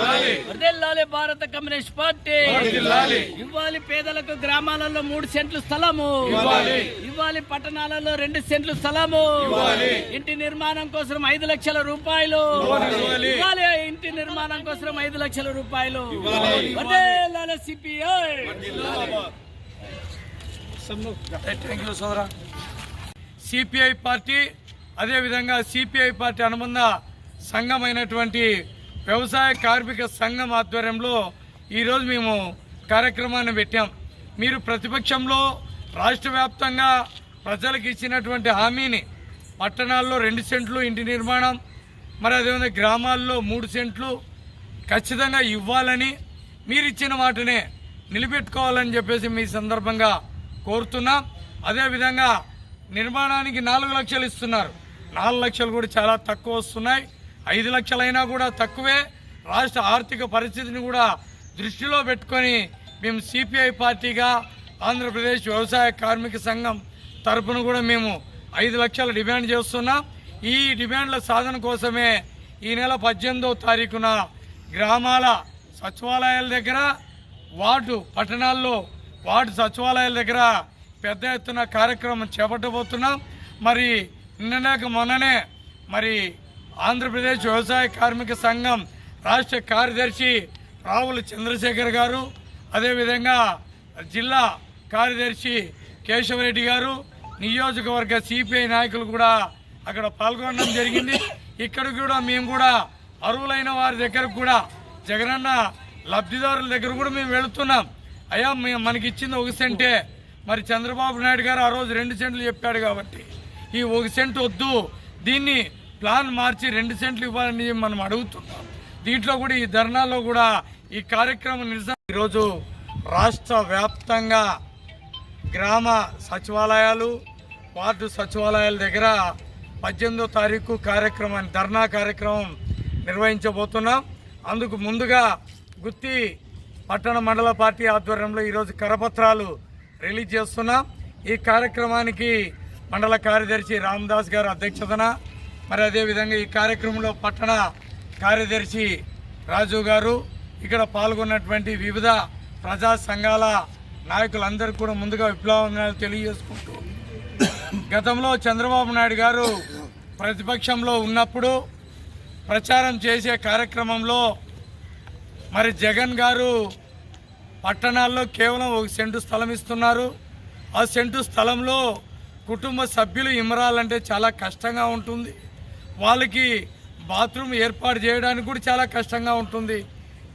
వర్ధిల్లాలి భారత communist party. ఇవ్వాలి పేదలకు గ్రామాలలో మూడు సెంట్లు స్థలము. ఇవ్వాలి. ఇవ్వాలి పట్టణాలలో రెండు సెంట్లు స్థలము. ఇవ్వాలి. ఇంటి నిర్మాణం కోసం ఐదు లక్షల రూపాయలు. ఇవ్వాలి. ఇవ్వాలి. ఇంటి నిర్మాణం కోసం ఐదు లక్షల రూపాయలు. ఇవ్వాలి. వర్ధిల్లాలి సిపిఐ. సోదరా. సిపిఐ పార్టీ అదేవిధంగా సిపిఐ పార్టీ అనుబంధ సంఘమైనటువంటి వ్యవసాయ కార్మిక సంఘం ఆధ్వర్యంలో ఈరోజు మేము కార్యక్రమాన్ని పెట్టాం. మీరు ప్రతిపక్షంలో రాష్ట్ర వ్యాప్తంగా ప్రజలకు ఇచ్చినటువంటి హామీని పట్టణాల్లో రెండు సెంట్లు ఇంటి నిర్మాణం మరి అదేవిధంగా గ్రామాల్లో మూడు సెంట్లు ఖచ్చితంగా ఇవ్వాలని మీరు ఇచ్చిన మాటనే నిలబెట్టుకోవాలని చెప్పేసి మీ సందర్భంగా కోరుతున్నాం. అదేవిధంగా నిర్మాణానికి నాలుగు లక్షలు ఇస్తున్నారు. నాలుగు లక్షలు కూడా చాలా తక్కువ వస్తున్నాయి. ఐదు లక్షలైనా కూడా తక్కువే. రాష్ట్ర ఆర్థిక పరిస్థితిని కూడా దృష్టిలో పెట్టుకొని మేము సిపిఐ పార్టీగా ఆంధ్రప్రదేశ్ వ్యవసాయ కార్మిక సంఘం తరపున కూడా మేము ఐదు లక్షలు డిమాండ్ చేస్తున్నాం. ఈ డిమాండ్ల సాధన కోసమే ఈ నెల పద్దెనిమిదవ తారీఖున గ్రామాల సచివాలయాల దగ్గర వార్డు పట్టణాల్లో వార్డు సచివాలయాల దగ్గర పెద్ద ఎత్తున కార్యక్రమం చేపట్టబోతున్నాం. మరి నిన్నలేక మొన్ననే మరి ఆంధ్రప్రదేశ్ వ్యవసాయ కార్మిక సంఘం రాష్ట్ర కార్యదర్శి రావుల చంద్రశేఖర్ గారు అదేవిధంగా జిల్లా కార్యదర్శి కేశవరెడ్డి గారు నియోజకవర్గ సిపిఐ నాయకులు కూడా అక్కడ పాల్గొనడం జరిగింది. ఇక్కడ కూడా మేము కూడా అరువులైన వారి దగ్గర కూడా జగనన్న లబ్ధిదారుల దగ్గర కూడా మేము వెళుతున్నాం. అయ్యా మేము మనకి ఇచ్చింది ఒక సెంటే. మరి చంద్రబాబు నాయుడు గారు ఆ రోజు రెండు సెంట్లు చెప్పాడు కాబట్టి. ఈ ఒక సెంట్ వద్దు. దీన్ని ప్లాన్ మార్చి రెండు సెంట్లు ఇవ్వాలని మనం అడుగుతున్నాం. దీంట్లో కూడా ఈ ధర్నాలో కూడా ఈ కార్యక్రమం నిజం. ఈరోజు రాష్ట్ర వ్యాప్తంగా గ్రామ సచివాలయాలు వార్డు సచివాలయాల దగ్గర పద్దెనిమిదో తారీఖు కార్యక్రమాన్ని ధర్నా కార్యక్రమం నిర్వహించబోతున్నాం. అందుకు ముందుగా గుత్తి పట్టణ మండల పార్టీ ఆధ్వర్యంలో ఈరోజు కరపత్రాలు రిలీజ్ చేస్తున్నాం. ఈ కార్యక్రమానికి మండల కార్యదర్శి రామదాస్ గారు అధ్యక్షతన మరి అదేవిధంగా ఈ కార్యక్రమంలో పట్టణ కార్యదర్శి రాజు గారు ఇక్కడ పాల్గొన్నటువంటి వివిధ ప్రజా సంఘాల నాయకులందరికీ కూడా ముందుగా విప్లవం తెలియజేసుకుంటూ గతంలో చంద్రబాబు నాయుడు గారు ప్రతిపక్షంలో ఉన్నప్పుడు ప్రచారం చేసే కార్యక్రమంలో మరి జగన్ గారు పట్టణాల్లో కేవలం ఒక సెంటు స్థలం ఇస్తున్నారు. ఆ సెంటు స్థలంలో కుటుంబ సభ్యులు ఇమరాలంటే చాలా కష్టంగా ఉంటుంది. వాళ్ళకి బాత్రూమ్ ఏర్పాటు చేయడానికి కూడా చాలా కష్టంగా ఉంటుంది.